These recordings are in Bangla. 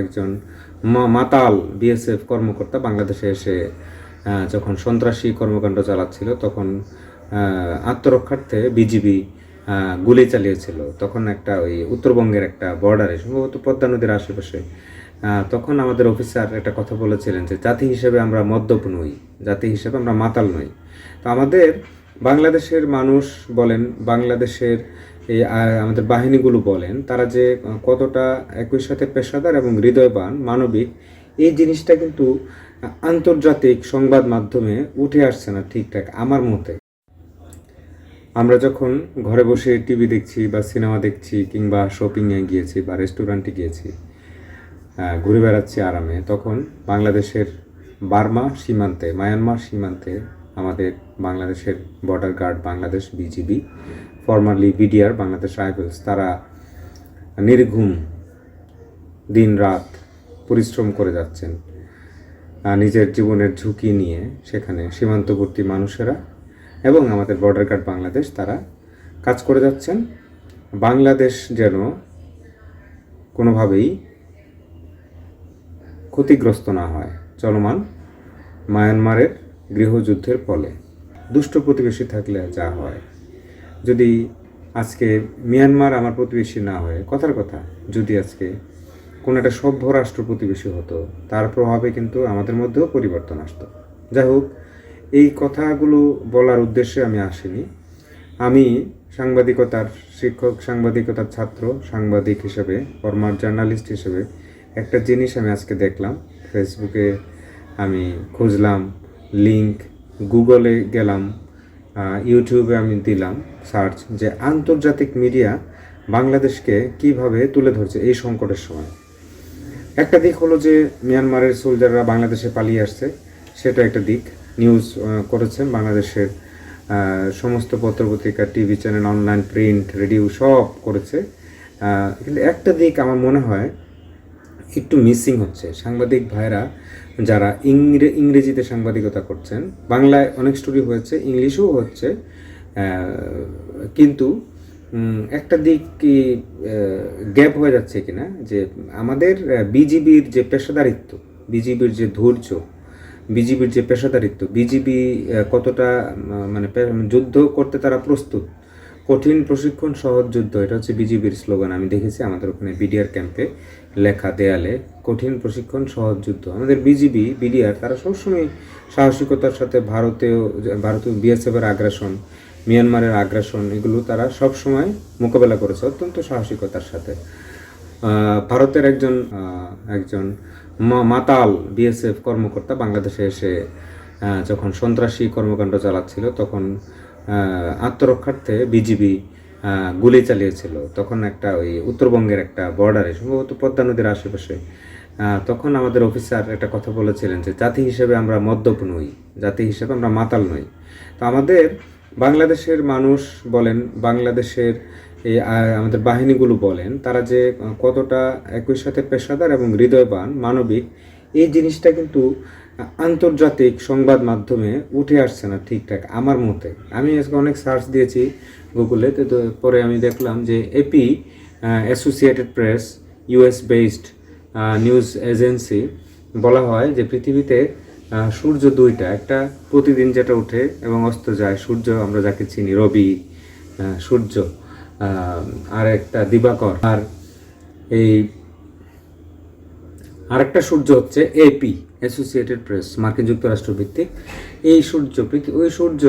একজন মাতাল বিএসএফ কর্মকর্তা বাংলাদেশে এসে যখন সন্ত্রাসী কর্মকাণ্ড চালাচ্ছিল, তখন আত্মরক্ষার্থে বিজিবি গুলি চালিয়েছিল। তখন একটা ওই উত্তরবঙ্গের একটা বর্ডারে সম্ভবত পদ্মা নদীর আশেপাশে তখন আমাদের অফিসার একটা কথা বলেছিলেন যে, জাতি হিসেবে আমরা মদ্যপ নই, জাতি হিসেবে আমরা মাতাল নই। তো আমাদের বাংলাদেশের মানুষ বলেন, বাংলাদেশের এই আমাদের বাহিনীগুলো বলেন, তারা যে কতটা একই সাথে পেশাদার এবং হৃদয়বান, মানবিক, এই জিনিসটা কিন্তু আন্তর্জাতিক সংবাদ মাধ্যমে উঠে আসছে না ঠিকঠাক আমার মতে। আমরা যখন ঘরে বসে টিভি দেখছি বা সিনেমা দেখছি কিংবা শপিংয়ে গিয়েছি বা রেস্টুরেন্টে গিয়েছি ঘুরে বেড়াচ্ছি আরামে, তখন বাংলাদেশের বার্মা সীমান্তে, মায়ানমার সীমান্তে আমাদের বাংলাদেশের border guard Bangladesh BGB formally BDR Bangladesh rifles তারা নির্ঘুম দিন রাত পরিশ্রম করে যাচ্ছেন নিজের জীবনের ঝুঁকি নিয়ে সেখানে সীমান্তবর্তী মানুষেরা এবং আমাদের বর্ডার গার্ড বাংলাদেশ তারা কাজ করে যাচ্ছেন। বাংলাদেশ যেন কোনোভাবেই ক্ষতিগ্রস্ত না হয় চলমান মায়ানমারের গৃহযুদ্ধের ফলে। দুষ্ট প্রতিবেশী থাকলে যা হয়। যদি আজকে মিয়ানমার আমার প্রতিবেশী না হয়, কথার কথা, যদি আজকে কোনো একটা সভ্য রাষ্ট্র প্রতিবেশী হতো, তার প্রভাবে কিন্তু আমাদের মধ্যেও পরিবর্তন আসতো। যাই হোক, এই কথাগুলো বলার উদ্দেশ্যে আমি আসিনি। আমি সাংবাদিকতার শিক্ষক, সাংবাদিকতার ছাত্র, সাংবাদিক হিসেবে ফরমার জার্নালিস্ট হিসেবে একটা জিনিস আমি আজকে দেখলাম। ফেসবুকে আমি খুঁজলাম লিংক গুগলে গেলাম। ইউটিউবে আমি দিলাম সার্চ যে আন্তর্জাতিক মিডিয়া বাংলাদেশকে কীভাবে তুলে ধরছে এই সংকটের সময়। একটা দিক হলো যে মিয়ানমারের সোলজাররা বাংলাদেশে পালিয়ে আসছে, সেটা একটা দিক। নিউজ করেছেন বাংলাদেশের সমস্ত পত্রপত্রিকা TV channel online print radio সব করেছে। কিন্তু একটা দিক আমার মনে হয় একটু মিসিং হচ্ছে। সাংবাদিক ভাইরা যারা ইংরে, ইংরেজিতে সাংবাদিকতা করছেন, বাংলায় অনেক স্টোরি হয়েছে, ইংলিশও হচ্ছে কিন্তু একটা দিক কি গ্যাপ হয়ে যাচ্ছে কিনা, যে আমাদের বিজিবির যে পেশাদারিত্ব, বিজিবির যে ধৈর্য, বিজিবির যে পেশাদারিত্ব, বিজিবি কতটা মানে যুদ্ধ করতে তারা প্রস্তুত কঠিন প্রশিক্ষণ, সহজ যুদ্ধ, এটা হচ্ছে বিজিবির স্লোগান। আমি দেখেছি আমাদের ওখানে বিডিআর ক্যাম্পে লেখা দেয়ালে, কঠিন প্রশিক্ষণ, সহজ যুদ্ধ। আমাদের বিজিবি, বিডিআর, তারা সবসময় সাহসিকতার সাথে ভারতীয় ভারতীয় বিএসএফের আগ্রাসন, মিয়ানমারের আগ্রাসন, এগুলো তারা সবসময় মোকাবেলা করেছে অত্যন্ত সাহসিকতার সাথে। ভারতের একজন একজন মাতাল বিএসএফ কর্মকর্তা বাংলাদেশে এসে যখন সন্ত্রাসী কর্মকাণ্ড চালাচ্ছিল, তখন আত্মরক্ষার্থে বিজিবি গুলি চালিয়েছিল। তখন একটা ওই উত্তরবঙ্গের একটা বর্ডারে সম্ভবত পদ্মা নদীর আশেপাশে। তখন আমাদের অফিসার একটা কথা বলেছিলেন যে, জাতি হিসেবে আমরা মদ্যপ নই, জাতি হিসেবে আমরা মাতাল নই। তো আমাদের বাংলাদেশের মানুষ বলেন, বাংলাদেশের এই আমাদের বাহিনীগুলো বলেন, তারা যে কতটা একই সাথে পেশাদার এবং হৃদয়বান, মানবিক, এই জিনিসটা কিন্তু আন্তর্জাতিক সংবাদ মাধ্যমে উঠে আসছে না ঠিকঠাক আমার মতে। আমি আজকে অনেক সার্চ দিয়েছি গুগলে তো পরে আমি দেখলাম যে AP Associated Press US based news agency বলা হয় যে পৃথিবীতে সূর্য দুইটা, একটা প্রতিদিন যেটা উঠে এবং অস্ত যায়, সূর্য আমরা যাকে চিনি, রবি সূর্য আর একটা দিবাকর, আর এই, আরেকটা সূর্য হচ্ছে এপি অ্যাসোসিয়েটেড প্রেস মার্কিন যুক্তরাষ্ট্র ভিত্তিক, এই সূর্য ওই সূর্য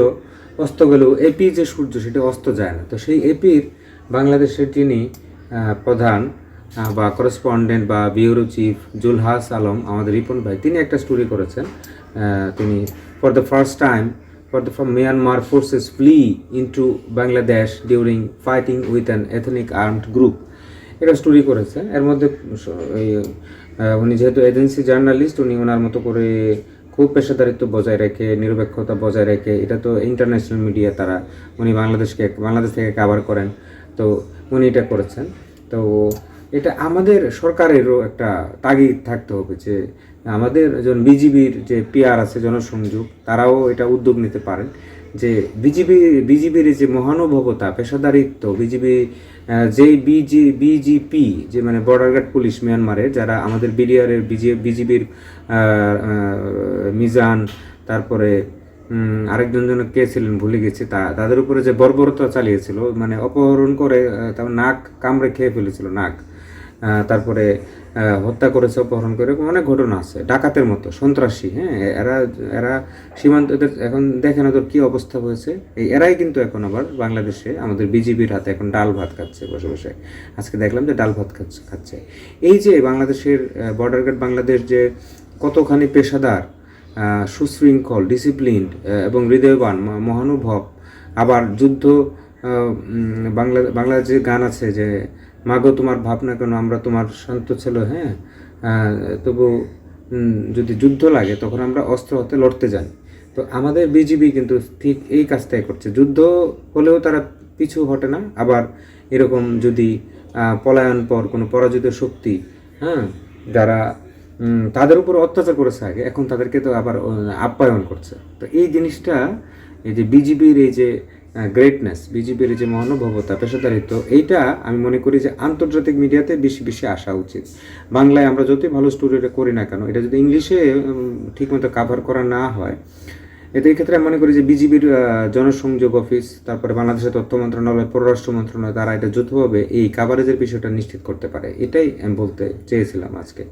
অস্ত গেলেও এপি যে সূর্য সেটা অস্ত যায় না। তো সেই এপির বাংলাদেশের যিনি প্রধান বা করেসপন্ডেন্ট বা বিউরো চিফ জুলহাস আলম, আমাদের রিপন ভাই, তিনি একটা স্টোরি করেছেন। তিনি for the first time for the from Myanmar forces flee into Bangladesh during fighting with an ethnic armed group এটা স্টোরি করেছে। এর মধ্যে উনি যেহেতু এজেন্সি জার্নালিস্ট উনি ওনার মতো করে খুব পেশাদারিত্ব বজায় রেখে, নিরপেক্ষতা বজায় রেখে, এটা তো ইন্টারন্যাশনাল মিডিয়া তারা, উনি বাংলাদেশকে, বাংলাদেশ থেকে কাভার করেন। তো উনি এটা করেছেন। তো এটা আমাদের সরকারেরও একটা তাগিদ থাকতে হবে যে, আমাদের বিজিবির যে পিআর আছে, জনসংযোগ, তারাও এটা উদ্যোগ নিতে পারেন। বিজিবি, বিজিবির যে মহানুভবতা, পেশাদারিত্ব, বিজিবি যে বিজি, বিজিপি, যে মানে বর্ডার গার্ড পুলিশ মিয়ানমারের যারা আমাদের বিডিআরের বিজি, বিজিবির মিজান, তারপরে আরেকজন যেন কে ছিলেন ভুলে গেছি তা, তাদের উপরে যে বর্বরতা চালিয়েছিল মানে অপহরণ করে তারপর নাক কামড়ে খেয়ে ফেলেছিল, নাক। তারপরে হত্যা করেছে, অপহরণ করে অনেক ঘটনা আছে। ডাকাতের মতো, সন্ত্রাসী হ্যাঁ এরা এরা সীমান্ত এদের এখন দেখেন ওদের কী অবস্থা হয়েছে। এই এরাই কিন্তু এখন আবার বাংলাদেশে আমাদের বিজিবির হাতে এখন ডাল ভাত খাচ্ছে বসে বসে। আজকে দেখলাম যে ডাল ভাত খাচ্ছে খাচ্ছে। এই যে বাংলাদেশের বর্ডার গার্ড বাংলাদেশ যে কতখানি পেশাদার সুশৃঙ্খল ডিসিপ্লিনড এবং হৃদয়বান মহানুভব, আবার যুদ্ধ বাংলা, বাংলাদেশের গান আছে যে মাগো, তোমার ভাবনা কেন? আমরা তোমার শান্ত ছিল হ্যাঁ? তবু যদি যুদ্ধ লাগে, তখন আমরা অস্ত্র হাতে লড়তে যাই তো আমাদের বিজিবি কিন্তু ঠিক এই কাজটাই করছে। যুদ্ধ হলেও তারা পিছু হটে না। আবার এরকম যদি পলায়ন পর কোনো পরাজিত শক্তি হ্যাঁ যারা তাদের উপর অত্যাচার করেছে আগে, এখন তাদেরকে তো আবার আপ্যায়ন করছে। তো এই জিনিসটা, এই যে বিজিবির এই যে গ্রেটনেস বিজিবির যে মহানুভবতা, পেশাদারিত্ব, এইটা আমি মনে করি যে আন্তর্জাতিক মিডিয়াতে বেশি বেশি আসা উচিত। বাংলায় আমরা যতই ভালো স্টোরিটা করি না কেন, এটা যদি ইংলিশে ঠিকমতো কাভার করা না হয়, এতে এই ক্ষেত্রে আমি মনে করি যে বিজিবির জনসংযোগ অফিস তারপরে বাংলাদেশের তথ্য মন্ত্রণালয়, পররাষ্ট্র মন্ত্রণালয়, তারা এটা যৌথভাবে এই কাভারেজের বিষয়টা নিশ্চিত করতে পারে। এটাই আমি বলতে চেয়েছিলাম আজকে।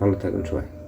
ভালো থাকুন সবাই।